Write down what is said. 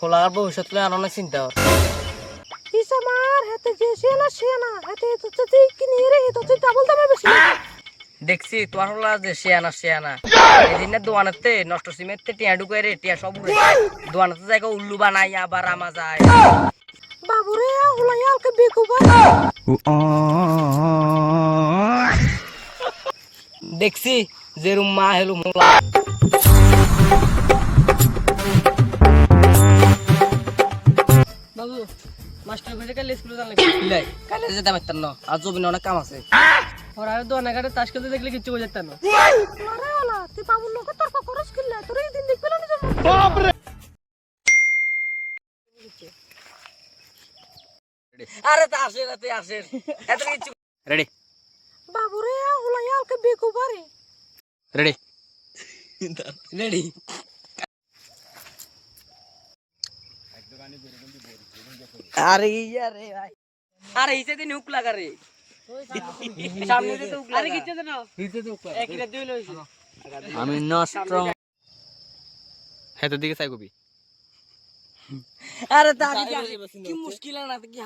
খোলার ভবিষ্যৎ লই আর অনেক চিন্তা কর ইস আমার হাতে যে সে না হাতে তো তুই কি নিয়ে তো তুই ডাবল দামে বেশি। দেখছি তোমার হলা যে শেয়ানা শেয়ানা এদিন দোয়ানেতে নষ্ট সিমেতে টিয়া ঢুকে রে টিয়া সব উড়ে দোয়ানেতে জায়গা উল্লু বানাই আবার আমা যায়। বাবুরে হুলাই আলকে বেকুবার দেখছি যে রুম মা হেলু মোলা। মাস্টার কইছে কাল স্কুলে যান লাগি লাই কালে যেতে পারতাম না আজ জমিনে অনেক কাম আছে। ওরা তো অনেক আগে তাস খেলতে দেখলে কিচ্ছু বোঝাত না। আরে ওলা তুই বাবুর লোক তর্ক করস কিল্লা তোর এই দিন দেখবে না নিজের আরে তা আসে না তুই আসেন এত কিচ্ছু রেডি। বাবুরে হুলাই আলকে বেকুবারে রেডি। রেডি। আরে ইয়ারে ভাই। আরে হিসে দিন হুক লাগা রে। সামনে তো হুক লাগা। আরে কিচ্ছে দেন তো হুক লাগা দুই লইছে আমি নষ্ট। হ্যাঁ তো দিকে চাই কবি। আরে তা কি মুশকিল না কি